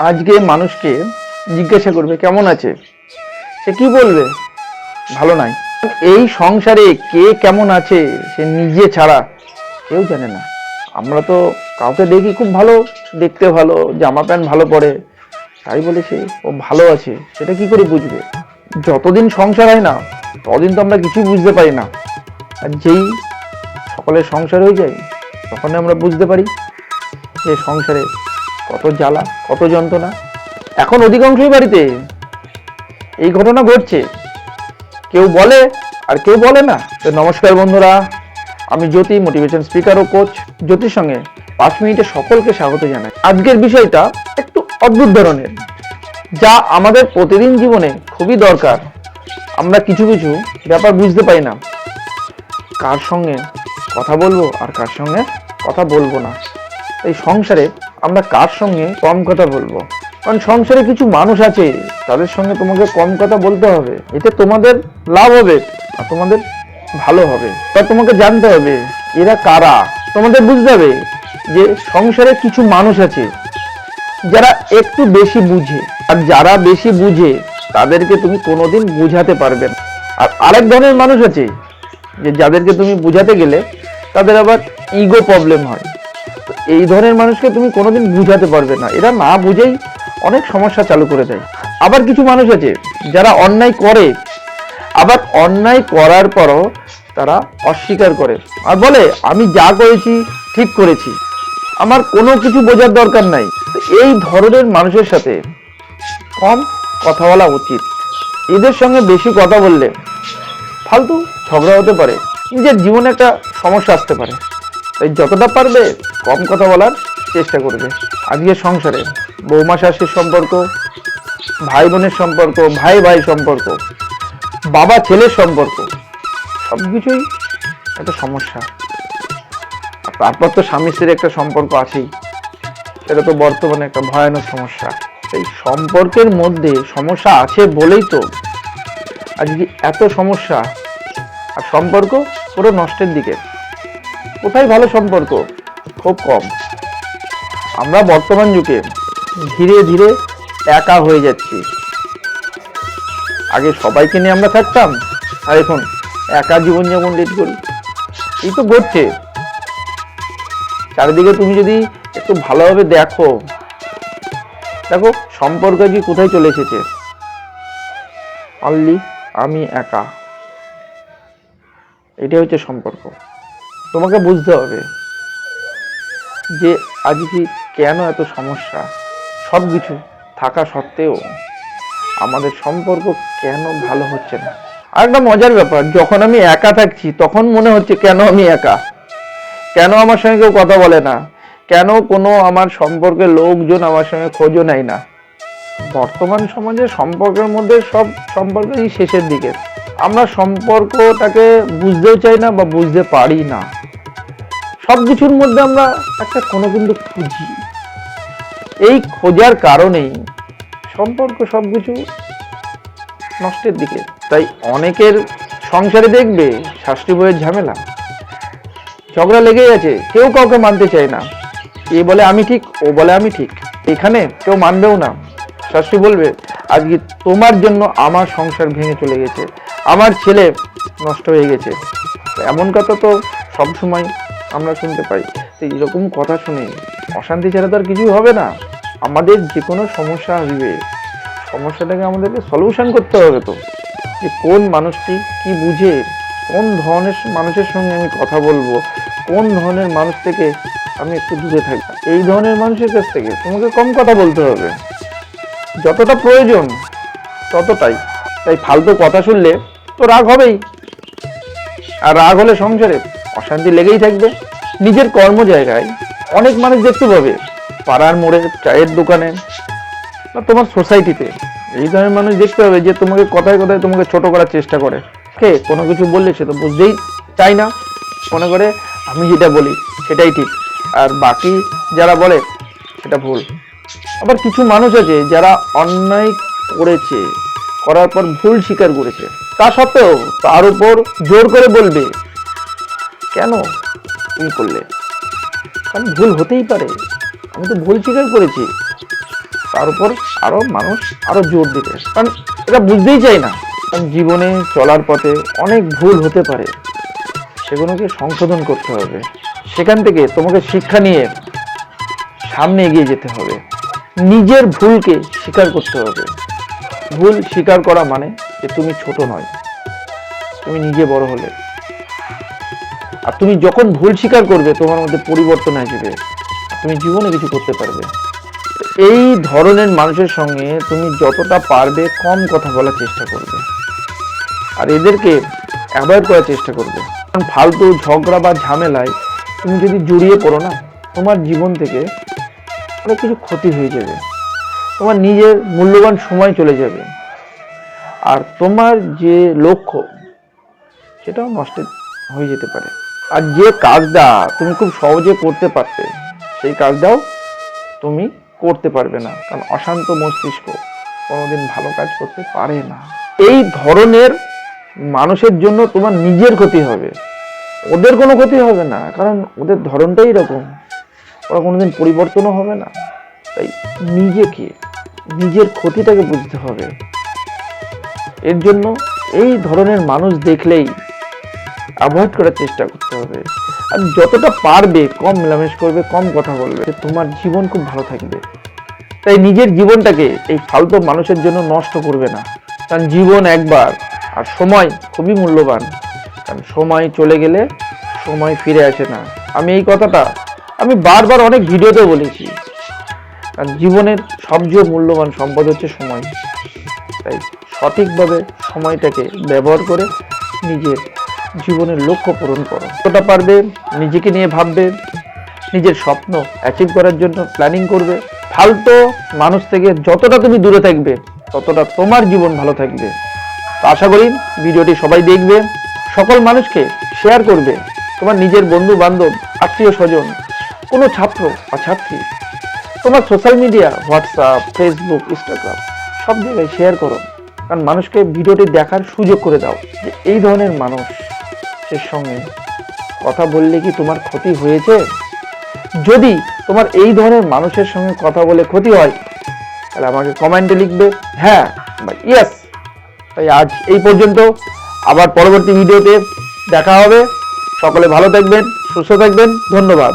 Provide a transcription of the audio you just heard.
আজকে মানুষকে জিজ্ঞাসা করবে, কেমন আছে? সে কি বলবে? ভালো নাই। এই সংসারে কে কেমন আছে, সে নিজে ছাড়া কেউ জানে না। আমরা তো কাউকে দেখি খুব ভালো, দেখতে ভালো, জামা প্যান্ট ভালো পরে। তাই বলে সে, ও ভালো আছে। সেটা কি করে বুঝবে? যতদিন সংসার হয় না, ততদিন তো আমরা কিছুই বুঝতে পারি না। আর যেই সকলের সংসার হয়ে যায় তখন আমরা বুঝতে পারি যে সংসারে কত জ্বালা, কত যন্ত্রণা। এখন অধিকাংশই বাড়িতে এই ঘটনা ঘটছে। কেউ বলে আর কেউ বলে না। তো নমস্কার বন্ধুরা, আমি জ্যোতি মোটিভেশন স্পিকার ও কোচ জ্যোতির সঙ্গে পাঁচ মিনিটে সকলকে স্বাগত জানাই। আজকের বিষয়টা একটু অদ্ভুত ধরনের, যা আমাদের প্রতিদিন জীবনে খুবই দরকার। আমরা কিছু কিছু ব্যাপার বুঝতে পারি না। কার সঙ্গে কথা বলব আর কার সঙ্গে কথা বলব না। এই সংসারে আমরা কার সঙ্গে কম কথা বলব? কারণ সংসারে কিছু মানুষ আছে, তাদের সঙ্গে তোমাকে কম কথা বলতে হবে। এতে তোমাদের লাভ হবে আর তোমাদের ভালো হবে। তা তোমাকে জানতে হবে, এরা কারা? তোমাদের বুঝতে হবে যে সংসারে কিছু মানুষ আছে, যারা একটু বেশি বুঝে। আর যারা বেশি বুঝে, তাদেরকে তুমি কোনোদিন বুঝাতে পারবে না। আর আরেক ধরনের মানুষ আছে, যে যাদেরকে তুমি বুঝাতে গেলে তাদের আবার ইগো প্রবলেম হয়। এই ধরনের মানুষকে তুমি কোনোদিন বুঝাতে পারবে না। এরা না বুঝেই অনেক সমস্যা চালু করে দেয়। আবার কিছু মানুষ আছে যারা অন্যায় করে। আবার অন্যায় করার পরও তারা অস্বীকার করে। আর বলে, আমি যা করেছি, ঠিক করেছি। আমার কোনো কিছু বোঝার দরকার নাই। এই ধরনের মানুষের সাথে কম কথা বলা উচিত। এদের সঙ্গে বেশি কথা বললে ফালতু ঝগড়া হতে পারে। নিজের জীবনে একটা সমস্যা আসতে পারে। তাই যতটা পারবে কম কথা বলার চেষ্টা করবে। আজকে সংসারে বৌমা শাশুর সম্পর্ক, ভাই বোনের সম্পর্ক, ভাই ভাই সম্পর্ক, বাবা ছেলের সম্পর্ক সব কিছুই একটা সমস্যা। তারপর তো স্বামী স্ত্রীর একটা সম্পর্ক আছেই, সেটা তো বর্তমানে একটা ভয়ানক সমস্যা। এই সম্পর্কের মধ্যে সমস্যা আছে বলেই তো আজকে এত সমস্যা, আর সম্পর্ক পুরো নষ্টের দিকে। কোথায় ভালো সম্পর্ক? খুব কম। আমরা বর্তমান যুগে ধীরে ধীরে একা হয়ে যাচ্ছি। আগে সবাইকে নিয়ে আমরা থাকতাম, আর এখন একা জীবনযাপন লিড করি। এই তো ঘটছে। চারিদিকে তুমি যদি একটু ভালোভাবে দেখো দেখো সম্পর্ক কি কোথায় চলে এসেছে। অনলি আমি একা। এটাই হচ্ছে সম্পর্ক। তোমাকে বুঝতে হবে যে আজকে কেন এত সমস্যা? সব কিছু থাকা সত্ত্বেও আমাদের সম্পর্ক কেন ভালো হচ্ছে না? আর একটা মজার ব্যাপার, যখন আমি একা থাকছি, তখন মনে হচ্ছে কেন আমি একা? কেন আমার সঙ্গে কেউ কথা বলে না? কেন কোনো আমার সম্পর্কের লোকজন আমার সঙ্গে খোঁজও নেয় না? বর্তমান সমাজে সম্পর্কের মধ্যে সব সম্পর্কই শেষের দিকে। আমরা সম্পর্কটাকে বুঝতেও চাই না বা বুঝতে পারি না। সব কিছুর মধ্যে আমরা একটা কোনো কিন্তু খুঁজি। এই খোঁজার কারণেই সম্পর্ক সব কিছু নষ্টের দিকে। তাই অনেকের সংসারে দেখবে শাস্ত্রী বইয়ের ঝামেলা। ঝগড়া লেগেই আছে, কেউ কাউকে মানতে চায় না। এ বলে আমি ঠিক, ও বলে আমি ঠিক। এখানে কেউ মানবেও না। শাস্ত্রী বলবে, আজকে তোমার জন্য আমার সংসার ভেঙে চলে গেছে। আমার ছেলে নষ্ট হয়ে গেছে। এমন কথা তো সব সময় আমরা শুনতে পাই। তো এরকম কথা শুনে অশান্তি ছাড়া তো আর কিছুই হবে না। আমাদের যে কোনো সমস্যা আসবে। সমস্যাটাকে আমাদেরকে সলিউশন করতে হবে তো। যে কোন মানুষটি কি বুঝে, কোন ধরনের মানুষের সঙ্গে আমি কথা বলব, কোন ধরনের মানুষ থেকে আমি একটু দূরে থাকি এই ধরনের মানুষের কাছ থেকে তোমাকে কম কথা বলতে হবে। যতটা প্রয়োজন ততটাই। তাই ফালতু কথা শুনলে তো রাগ হবেই। আর রাগ হলে সংসারে অশান্তি লেগেই থাকবে। নিজের কর্ম জায়গায় অনেক মানুষ দেখতে পাবে, পাড়ার মোড়ে চায়ের দোকানে বা তোমার সোসাইটিতে এই ধরনের মানুষ দেখতে পাবে যে তোমাকে কথায় কথায় তোমাকে ছোট করার চেষ্টা করে। কে? কোনো কিছু বললে সে তো বুঝতেই চাই না। মনে করে, আমি যেটা বলি, সেটাই ঠিক। আর বাকি যারা বলে, সেটা ভুল। আবার কিছু মানুষ আছে যারা অন্যায় করেছে, করার পর ভুল স্বীকার করেছে। তা সত্ত্বেও তার উপর জোর করে বলবে কেন তুমি করলে? কারণ ভুল হতেই পারে। আমি তো ভুল স্বীকার করেছি। তার উপর আরও মানুষ আরও জোর দিবে। কারণ এটা বুঝতেই চাই না। কারণ জীবনে চলার পথে অনেক ভুল হতে পারে। সেগুলোকে সংশোধন করতে হবে। সেখান থেকে তোমাকে শিক্ষা নিয়ে সামনে এগিয়ে যেতে হবে। নিজের ভুলকে স্বীকার করতে হবে। ভুল স্বীকার করা মানে যে তুমি ছোট নয়। তুমি নিজে বড় হলে। আর তুমি যখন ভুল স্বীকার করবে, তোমার মধ্যে পরিবর্তন আসবে। তুমি জীবনে কিছু করতে পারবে। এই ধরনের মানুষের সঙ্গে তুমি যতটা পারবে কম কথা বলার চেষ্টা করবে। আর এদেরকে অ্যাভয়েড করার চেষ্টা করবে। কারণ ফালতু ঝগড়া বা ঝামেলায় তুমি যদি জড়িয়ে পড়ো না, তোমার জীবন থেকে অনেক কিছু ক্ষতি হয়ে যাবে। তোমার নিজের মূল্যবান সময় চলে যাবে। আর তোমার যে লক্ষ্য, সেটাও নষ্ট হয়ে যেতে পারে। আর যে কাজটা তুমি খুব সহজে করতে পারতে, সেই কাজটাও তুমি করতে পারবে না। কারণ অশান্ত মস্তিষ্ক কোনোদিন ভালো কাজ করতে পারে না। এই ধরনের মানুষের জন্য তোমার নিজের ক্ষতি হবে। ওদের কোনো ক্ষতি হবে না, কারণ ওদের ধরনটাই এরকম। ওরা কোনোদিন পরিবর্তনও হবে না। তাই নিজেকে, নিজের ক্ষতিটাকে বুঝতে হবে। এর জন্য এই ধরনের মানুষ দেখলেই অ্যাভয়েড করার চেষ্টা করতে হবে। আর যতটা পারবে, কম মেলামেশ করবে, কম কথা বলবে তোমার জীবন খুব ভালো থাকবে। তাই নিজের জীবনটাকে এই ফালতু মানুষের জন্য নষ্ট করবে না। কারণ জীবন একবার, আর সময় খুবই মূল্যবান। কারণ সময় চলে গেলে সময় ফিরে আসে না। আমি এই কথাটা, আমি বারবার অনেক ভিডিওতে বলেছি। কারণ জীবনের সবচেয়ে মূল্যবান সম্পদ হচ্ছে সময়। তাই সঠিকভাবে সময়টাকে ব্যবহার করে নিজের জীবনের লক্ষ্য পূরণ করো। যতটা পারবে, নিজেকে নিয়ে ভাববে, নিজের স্বপ্ন অ্যাচিভ করার জন্য প্ল্যানিং করবে। ফালতু মানুষ থেকে যতটা তুমি দূরে থাকবে, ততটা তোমার জীবন ভালো থাকবে। তো আশা করি ভিডিওটি সবাই দেখবে, সকল মানুষকে শেয়ার করবে। তোমার নিজের বন্ধু বান্ধব আত্মীয় স্বজন, কোনো ছাত্র বা ছাত্রী, তোমার social media WhatsApp Facebook Instagram সব জায়গায় শেয়ার করো। কারণ মানুষকে ভিডিওটি দেখার সুযোগ করে দাও যে এই ধরনের মানুষের সঙ্গে কথা বললে কি তোমার ক্ষতি হয়েছে? যদি তোমার এই ধরনের মানুষের সঙ্গে কথা বলে ক্ষতি হয়, তাহলে আমাকে কমেন্টে লিখবে। হ্যাঁ বা ইয়েস তাই আজ এই পর্যন্ত। আবার পরবর্তী ভিডিওতে দেখা হবে। সকলে ভালো থাকবেন, সুস্থ থাকবেন। ধন্যবাদ।